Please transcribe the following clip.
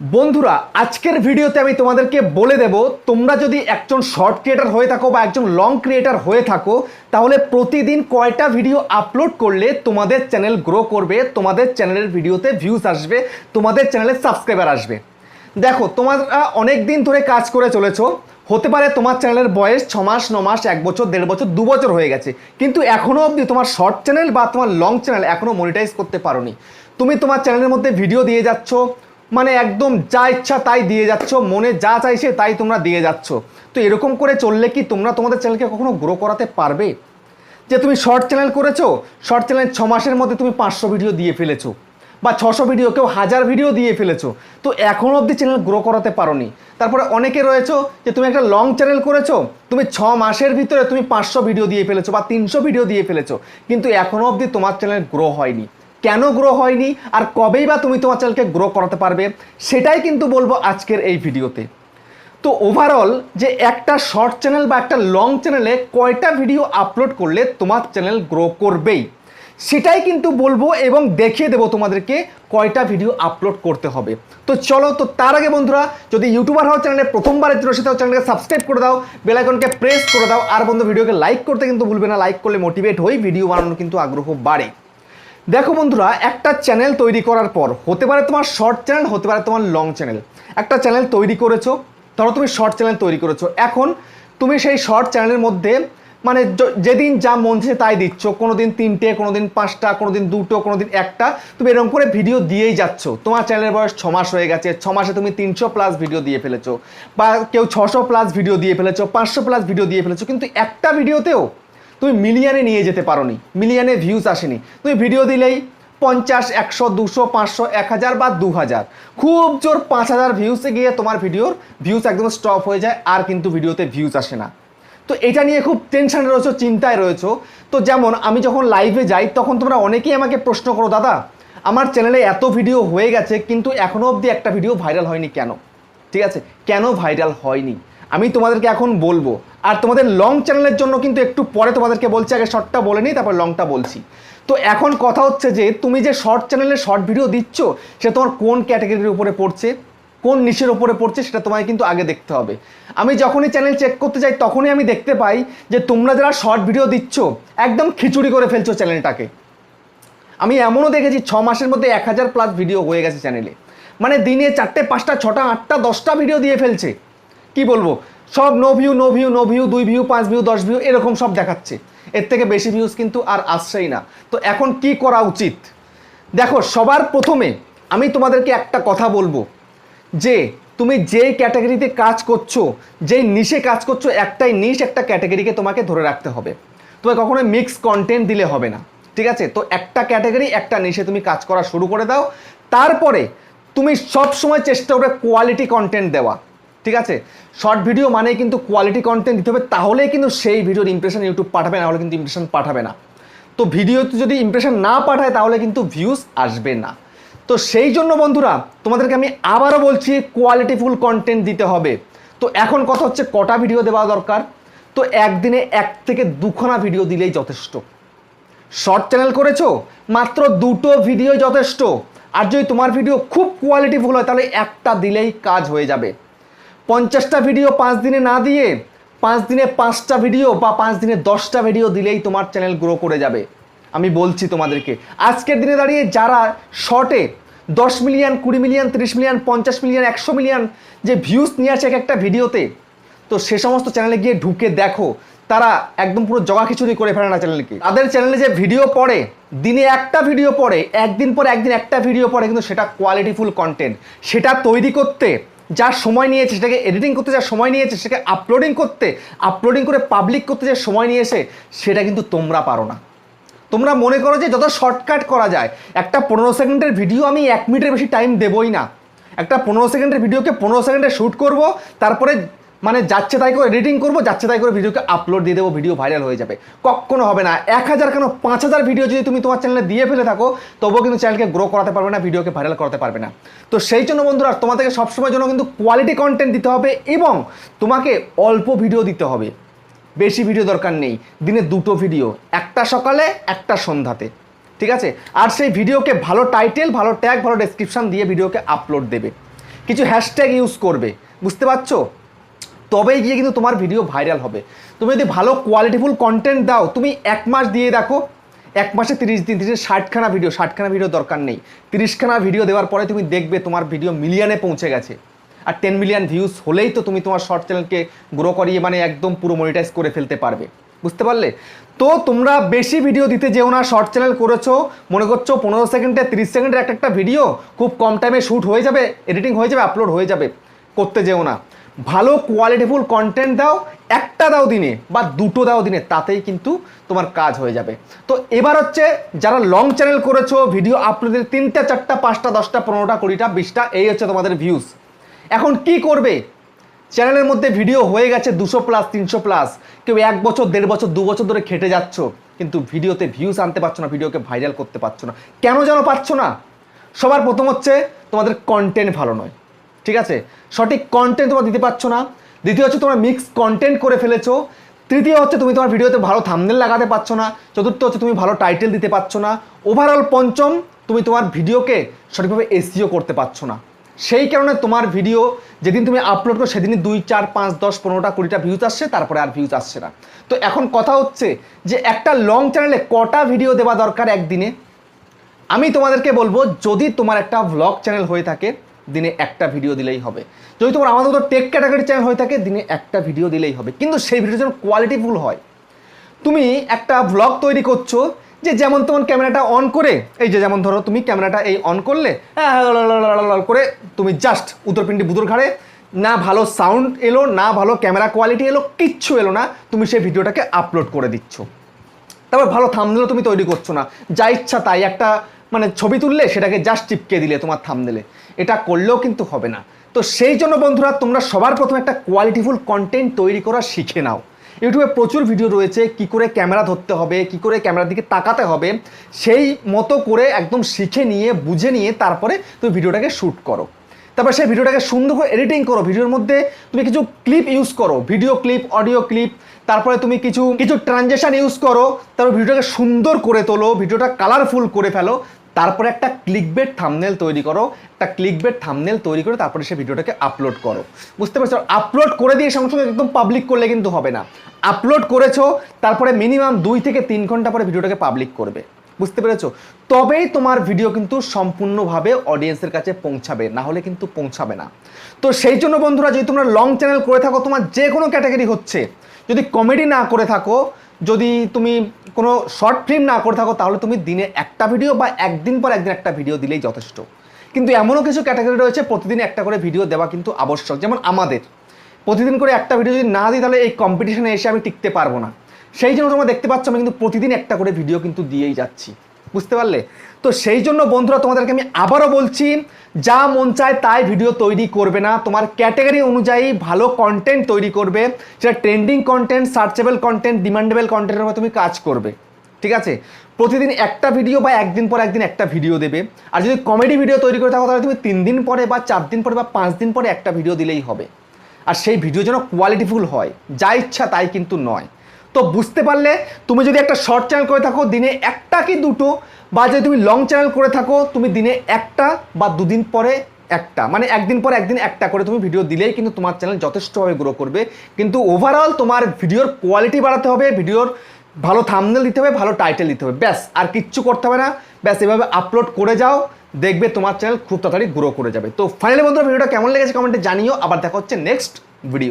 বন্ধুরা, আজকের ভিডিওতে আমি তোমাদেরকে বলে দেব, তোমরা যদি একজন শর্ট ক্রিয়েটার হয়ে থাকো বা একজন লং ক্রিয়েটার হয়ে থাকো, তাহলে প্রতিদিন কয়টা ভিডিও আপলোড করলে তোমাদের চ্যানেল গ্রো করবে, তোমাদের চ্যানেলের ভিডিওতে ভিউজ আসবে, তোমাদের চ্যানেলে সাবস্ক্রাইবার আসবে। দেখো, তোমরা অনেক দিন ধরে কাজ করে চলেছো, হতে পারে তোমার চ্যানেলের বয়স ছ মাস, ন মাস, এক বছর, দেড় বছর, দু বছর হয়ে গেছে, কিন্তু এখনও অবধি তোমার শর্ট চ্যানেল বা তোমার লং চ্যানেল এখনও মনিটাইজ করতে পারোনি। তুমি তোমার চ্যানেলের মধ্যে ভিডিও দিয়ে যাচ্ছ মানে একদম যা ইচ্ছা তাই দিয়ে যাচ্ছ, মনে যা চাইছে তাই তোমরা দিয়ে যাচ্ছ। তো এরকম করে চললে কি তোমরা তোমাদের চ্যানেলকে কখনো গ্রো করাতে পারবে? যে তুমি শর্ট চ্যানেল করেছ শর্ট চ্যানেল ছ মাসের মধ্যে তুমি পাঁচশো ভিডিও দিয়ে ফেলেছো বা ছশো ভিডিও কেউ হাজার ভিডিও দিয়ে ফেলেছো। তো এখনও অবধি চ্যানেল গ্রো করাতে পারোনি। তারপরে অনেকে রয়েছো যে তুমি একটা লং চ্যানেল করেছ, তুমি ছ মাসের ভিতরে তুমি পাঁচশো ভিডিও দিয়ে ফেলেছো বা তিনশো ভিডিও দিয়ে ফেলেছো। কিন্তু এখনও অবধি তোমার চ্যানেল গ্রো হয়নি। কেন গ্রো হয়নি আর কবেই বা তুমি তোমার চ্যানেলকে গ্রো করাতে পারবে, সেটাই কিন্তু বলব আজকের এই ভিডিওতে। তো ওভারঅল যে একটা শর্ট চ্যানেল বা একটা লং চ্যানেলে কয়টা ভিডিও আপলোড করলে তোমার চ্যানেল গ্রো করবেই, সেটাই কিন্তু বলব এবং দেখিয়ে দেবো তোমাদেরকে কয়টা ভিডিও আপলোড করতে হবে। তো চলো, তো তার আগে বন্ধুরা, যদি ইউটিউবার হওয়ার চ্যানেলে প্রথমবারের জন্য সেটাও চ্যানেলকে সাবস্ক্রাইব করে দাও বেলাইকনকে প্রেস করে দাও, আর বন্ধু ভিডিওকে লাইক করতে কিন্তু ভুলবে না লাইক করলে মোটিভেট হই ভিডিও বানানোর কিন্তু আগ্রহ বাড়ে। দেখো বন্ধুরা, একটা চ্যানেল তৈরি করার পর, হতে পারে তোমার শর্ট চ্যানেল হতে পারে তোমার লং চ্যানেল একটা চ্যানেল তৈরি করেছ, ধরো তুমি শর্ট চ্যানেল তৈরি করেছ। এখন তুমি সেই শর্ট চ্যানেলের মধ্যে মানে যেদিন যা মন তাই দিচ্ছ। কোনো দিন তিনটে কোনো দিন পাঁচটা কোনো দিন দুটো কোনো দিন একটা। তুমি এরকম করে ভিডিও দিয়েই যাচ্ছ। তোমার চ্যানেলের বয়স ছ মাস হয়ে গেছে। ছ মাসে তুমি তিনশো প্লাস ভিডিও দিয়ে ফেলেছো। বা কেউ ছশো প্লাস ভিডিও দিয়ে ফেলেছো, পাঁচশো প্লাস ভিডিও দিয়ে ফেলেছো। কিন্তু একটা ভিডিওতেও তুমি মিলিয়নে নিয়ে যেতে পারোনি, মিলিয়নে ভিউজ আসেনি। তুমি ভিডিও দিলেই পঞ্চাশ, একশো, দুশো, পাঁচশো, এক হাজার বা দু হাজার। খুব জোর পাঁচ হাজার ভিউসে গিয়ে তোমার ভিডিওর ভিউজ একদম স্টপ হয়ে যায়, আর কিন্তু ভিডিওতে ভিউজ আসে না। তো এটা নিয়ে খুব টেনশানে রয়েছো, চিন্তায় রয়েছো। তো যেমন আমি যখন লাইভে যাই, তখন তোমরা অনেকেই আমাকে প্রশ্ন করো, দাদা, আমার চ্যানেলে এত ভিডিও হয়ে গেছে, কিন্তু এখনও অবধি একটা ভিডিও ভাইরাল হয়নি কেন? ঠিক আছে? কেন ভাইরাল হয়নি? আমি তোমাদেরকে এখন বলব। আর তোমাদের লং চ্যানেলের জন্য কিন্তু একটু পরে তোমাদেরকে বলছি, আগে শর্টটা বলে নিই, তারপর লংটা বলছি। তো এখন কথা হচ্ছে যে, তুমি যে শর্ট চ্যানেলে শর্ট ভিডিও দিচ্ছ সে তোমার কোন ক্যাটাগরির উপরে পড়ছে, কোন নিশের উপরে পড়ছে, সেটা তোমায় কিন্তু আগে দেখতে হবে। আমি যখনই চ্যানেল চেক করতে যাই, তখনই আমি দেখতে পাই যে, তোমরা যারা শর্ট ভিডিও দিচ্ছ, একদম খিচুড়ি করে ফেলছো চ্যানেলটাকে আমি এমনও দেখেছি, ছ মাসের মধ্যে এক হাজার প্লাস ভিডিও হয়ে গেছে চ্যানেলে মানে দিনে চারটে, পাঁচটা, ছটা, আটটা, দশটা ভিডিও দিয়ে ফেলছে। কি বলব? সব no view no view no view দুই ভিউ পাঁচ ভিউ দশ ভিউ এরকম সব দেখাচ্ছে। এর থেকে বেশি ভিউজ কিন্তু আর আসছেই না। তো এখন কি করা উচিত? দেখো, সবার প্রথমে আমি তোমাদেরকে একটা কথা বলব। যে তুমি যেই ক্যাটাগরিতে কাজ করছ, যেই নিশে কাজ করছ, একটাই নিশ একটা ক্যাটাগরিকে তোমাকে ধরে রাখতে হবে। তোমায় কখনোই মিক্স কন্টেন্ট দিলে হবে না। ঠিক আছে? তো একটা ক্যাটাগরি, একটা নিশে তুমি কাজ করা শুরু করে দাও। তারপরে তুমি সব সময় চেষ্টা করবে কোয়ালিটি কন্টেন্ট দেওয়া। ঠিক আছে? শর্ট ভিডিও মানে কিন্তু কোয়ালিটি কন্টেন্ট দিতে হবে, তাহলেই কিন্তু সেই ভিডিওর ইমপ্রেশন ইউটিউব পাঠাবে, না হলে কিন্তু ইমপ্রেশন পাঠাবে না। তো ভিডিওতে যদি ইমপ্রেশন না পাঠায়, তাহলে কিন্তু ভিউজ আসবে না। তো সেই জন্য বন্ধুরা, তোমাদেরকে আমি আবারও বলছি কোয়ালিটিফুল কন্টেন্ট দিতে হবে। তো এখন কথা হচ্ছে, কটা ভিডিও দেওয়া দরকার? তো একদিনে এক থেকে দুখানা ভিডিও দিলেই যথেষ্ট। শর্ট চ্যানেল করেছ? মাত্র দুটো ভিডিও যথেষ্ট। আর যদি তোমার ভিডিও খুব কোয়ালিটিফুল হয়, তাহলে একটা দিলেই কাজ হয়ে যাবে। পঞ্চাশটা ভিডিও পাঁচ দিনে না দিয়ে পাঁচ দিনে পাঁচটা ভিডিও বা পাঁচ দিনে দশটা ভিডিও দিলেই তোমার চ্যানেল গ্রো করে যাবে। আমি বলছি তোমাদেরকে, আজকের দিনে দাঁড়িয়ে যারা শর্টে দশ মিলিয়ন কুড়ি মিলিয়ন তিরিশ মিলিয়ন পঞ্চাশ মিলিয়ন একশো মিলিয়ন যে ভিউজ নিয়ে আসে এক একটা ভিডিওতে তো সে সমস্ত চ্যানেলে গিয়ে ঢুকে দেখো, তারা একদম পুরো জগা খিচুড়ি করে ফেলে না চ্যানেলকে তাদের চ্যানেলে যে ভিডিও পড়ে, দিনে একটা ভিডিও পড়ে, একদিন পর একদিন একটা ভিডিও পড়ে, কিন্তু সেটা কোয়ালিটিফুল কন্টেন্ট সেটা তৈরি করতে যা সময় নিয়েছে সেটাকে এডিটিং করতে, যা সময় নিয়েছে সেটাকে আপলোডিং করতে আপলোডিং করে পাবলিক করতে যে সময় নিয়েছে, সেটা কিন্তু তোমরা পারো না। তোমরা মনে করো যে যত শর্টকাট করা যায়, একটা পনেরো সেকেন্ডের ভিডিও আমি এক মিনিটের বেশি টাইম দেবই না। একটা পনেরো সেকেন্ডের ভিডিওকে পনেরো সেকেন্ডে শ্যুট করব, তারপরে মানে যাচ্ছে তাই করে এডিটিং করব, যাচ্ছে তাই করে ভিডিওকে আপলোড দিয়ে দেবো ভিডিও ভাইরাল হয়ে যাবে। কখনো হবে না। এক হাজার কেন পাঁচ হাজার ভিডিও যদি তুমি তোমার চ্যানেলে দিয়ে ফেলে থাকো, তবুও কিন্তু চ্যানেলকে গ্রো করাতে পারবে না ভিডিওকে ভাইরাল করাতে পারবে না। তো সেই জন্য বন্ধুরা, তোমাদেরকে সবসময় জন্য কিন্তু কোয়ালিটি কন্টেন্ট দিতে হবে এবং তোমাকে অল্প ভিডিও দিতে হবে। বেশি ভিডিও দরকার নেই। দিনে দুটো ভিডিও একটা সকালে, একটা সন্ধ্যাতে। ঠিক আছে? আর সেই ভিডিওকে ভালো টাইটেল ভালো ট্যাগ ভালো ডেসক্রিপশন দিয়ে ভিডিওকে আপলোড দেবে। কিছু হ্যাশট্যাগ ইউজ করবে। বুঝতে পারছ? তবেই গিয়ে কিন্তু তোমার ভিডিও ভাইরাল হবে। তুমি যদি ভালো কোয়ালিটিফুল কন্টেন্ট দাও, তুমি এক মাস দিয়ে দেখো, এক মাসে তিরিশ দিন, তিরিশ ষাটখানা ভিডিও ষাটখানা ভিডিও দরকার নেই। তিরিশখানা ভিডিও দেওয়ার পরে তুমি দেখবে তোমার ভিডিও মিলিয়নে পৌঁছে গেছে। আর টেন মিলিয়ন ভিউজ হলেই তো তুমি তোমার শর্ট চ্যানেলকে গ্রো করিয়ে মানে একদম পুরো মনিটাইজ করে ফেলতে পারবে। বুঝতে পারলে? তো তোমরা বেশি ভিডিও দিতে যেও না শর্ট চ্যানেল করেছ, মনে করছ পনেরো সেকেন্ডে, তিরিশ সেকেন্ডের একটা একটা ভিডিও খুব কম টাইমে শ্যুট হয়ে যাবে এডিটিং হয়ে যাবে আপলোড হয়ে যাবে, করতে যেও না। ভালো কোয়ালিটিফুল কন্টেন্ট দাও, একটা দাও দিনে, বা দুটো দাও দিনে, তাতেই কিন্তু তোমার কাজ হয়ে যাবে। তো এবার হচ্ছে যারা লং চ্যানেল করেছ ভিডিও আপলোডের তিনটা, চারটা, পাঁচটা, দশটা, পনেরোটা, কুড়িটা, বিশটা, এই হচ্ছে তোমাদের ভিউজ এখন কি করবে? চ্যানেলের মধ্যে ভিডিও হয়ে গেছে দুশো প্লাস তিনশো প্লাস কেউ এক বছর, দেড় বছর, দু বছর ধরে খেটে যাচ্ছ, কিন্তু ভিডিওতে ভিউজ আনতে পারছ না ভিডিওকে ভাইরাল করতে পারছ না। কেন যেন পারছ না? সবার প্রথম হচ্ছে তোমাদের কন্টেন্ট ভালো নয়। ঠিক আছে? সঠিক কন্টেন্ট তোমরা দিতে পারছ না। দ্বিতীয় হচ্ছে তোমরা মিক্স কন্টেন্ট করে ফেলেছো। তৃতীয় হচ্ছে তুমি তোমার ভিডিওতে ভালো থামনেল লাগাতে পারছ না। চতুর্থ হচ্ছে তুমি ভালো টাইটেল দিতে পারছ না। ওভারঅল পঞ্চম, তুমি তোমার ভিডিওকে সঠিকভাবে এসিও করতে পারছ না। সেই কারণে তোমার ভিডিও যেদিন তুমি আপলোড করো, সেদিনই দুই, চার, পাঁচ, দশ, পনেরোটা, কুড়িটা ভিউজ আসছে, তারপরে আর ভিউজ আসছে না। তো এখন কথা হচ্ছে যে একটা লং চ্যানেলে কটা ভিডিও দেওয়া দরকার একদিনে? আমি তোমাদেরকে বলব, যদি তোমার একটা ভ্লগ চ্যানেল হয়ে থাকে দিনে একটা ভিডিও দিলেই হবে। যদি তোমার আমাদের মতো টেক ক্যাটাগরি চ্যানেল হয়ে থাকে দিনে একটা ভিডিও দিলেই হবে। কিন্তু সেই ভিডিও যেন কোয়ালিটিফুল হয়। তুমি একটা ভ্লগ তৈরি করছ যে যেমন তোমার ক্যামেরাটা অন করে এই যে যেমন ধরো তুমি ক্যামেরাটা এই অন করলে হ্যাঁ, হ্যাঁ, করে তুমি জাস্ট উত্তরপিন্ডি বুদুর ঘাড়ে না ভালো সাউন্ড এলো না ভালো ক্যামেরা কোয়ালিটি এলো কিচ্ছু এলো না তুমি সেই ভিডিওটাকে আপলোড করে দিচ্ছ। তারপর ভালো থামনেলও তুমি তৈরি করছ না। যা ইচ্ছা তাই একটা মানে ছবি তুললে সেটাকে জাস্ট চিপকে দিলে তোমার থাম দিলে এটা করলেও কিন্তু হবে না। তো সেই জন্য বন্ধুরা, তোমরা সবার প্রথমে একটা কোয়ালিটিফুল কন্টেন্ট তৈরি করা শিখে নাও। ইউটিউবে প্রচুর ভিডিও রয়েছে, কি করে ক্যামেরা ধরতে হবে, কি করে ক্যামেরার দিকে তাকাতে হবে, সেই মতো করে একদম শিখে নিয়ে, বুঝে নিয়ে তারপরে তুমি ভিডিওটাকে শ্যুট করো। তারপর সেই ভিডিওটাকে সুন্দর করে এডিটিং করো। ভিডিওর মধ্যে তুমি কিছু ক্লিপ ইউজ করো। ভিডিও ক্লিপ অডিও ক্লিপ তারপরে তুমি কিছু কিছু ট্রানজেকশন ইউজ করো। তারপর ভিডিওটাকে সুন্দর করে তোলো, ভিডিওটা কালারফুল করে ফেলো। তারপরে একটা ক্লিকবেট থামনেল তৈরি করো। একটা ক্লিকবেট থামনেল তৈরি করে তারপরে সেই ভিডিওটাকে আপলোড করো। বুঝতে পারছ? আপলোড করে দিয়ে সঙ্গে সঙ্গে একদম পাবলিক করলে কিন্তু হবে না। আপলোড করেছ, তারপরে মিনিমাম দুই থেকে তিন ঘণ্টা পরে ভিডিওটাকে পাবলিক করবে। বুঝতে পেরেছ? তবেই তোমার ভিডিও কিন্তু সম্পূর্ণভাবে অডিয়েন্সের কাছে পৌঁছাবে, না হলে কিন্তু পৌঁছাবে না। তো সেই জন্য বন্ধুরা, যদি তোমরা লং চ্যানেল করে থাকো, তোমার যে কোনো ক্যাটাগরি হচ্ছে, যদি কমেডি না করে থাকো, যদি তুমি কোনো শর্ট ফিল্ম না করে থাকো, তাহলে তুমি দিনে একটা ভিডিও বা একদিন পর একদিন একটা ভিডিও দিলেই যথেষ্ট। কিন্তু এমনও কিছু ক্যাটাগরি রয়েছে, প্রতিদিন একটা করে ভিডিও দেওয়া কিন্তু আবশ্যক। যেমন আমাদের, প্রতিদিন করে একটা ভিডিও যদি না দিই, তাহলে এই কম্পিটিশনে এসে আমি টিকতে পারব না। সেই জন্য তোমরা দেখতে পাচ্ছ আমি কিন্তু প্রতিদিন একটা করে ভিডিও কিন্তু দিয়েই যাচ্ছি। বুঝতে পারলে? তো সেই জন্য বন্ধুরা, তোমাদেরকে আমি আবারও বলছি, যা মন চায় তাই ভিডিও তৈরি করবে না। তোমার ক্যাটাগরি অনুযায়ী ভালো কন্টেন্ট তৈরি করবে, সেটা trending content searchable content demandable কন্টেন্টের উপর তুমি কাজ করবে। ঠিক আছে? প্রতিদিন একটা ভিডিও বা একদিন পর একদিন একটা ভিডিও দেবে। আর যদি কমেডি ভিডিও তৈরি করে থাকো, তাহলে তুমি তিন দিন পরে বা চার দিন পরে বা পাঁচ দিন পরে একটা ভিডিও দিলেই হবে। আর সেই ভিডিও যেন কোয়ালিটিফুল হয়, যা ইচ্ছা তাই কিন্তু নয়। তো বুঝতে পারলে তুমি যদি একটা শর্ট চ্যানেল করে থাকো, দিনে একটা কি দুটো, বা যদি তুমি লং চ্যানেল করে থাকো, তুমি দিনে একটা বা দুদিন পরে একটা। মানে একদিন পর একদিন একটা করে তুমি ভিডিও দিলেই কিন্তু তোমার চ্যানেল যথেষ্টভাবে গ্রো করবে। কিন্তু ওভারঅল তোমার ভিডিওর কোয়ালিটি বাড়াতে হবে ভিডিওর ভালো থামনেল দিতে হবে, ভালো টাইটেল দিতে হবে। ব্যাস, আর কিচ্ছু করতে হবে না। ব্যাস, এভাবে আপলোড করে যাও, দেখবে তোমার চ্যানেল খুব তাড়াতাড়ি গ্রো করে যাবে। তো ফাইনালি বন্ধুরা ভিডিওটা কেমন লেগেছে কমেন্টে জানিও। আবার দেখা হচ্ছে নেক্সট ভিডিও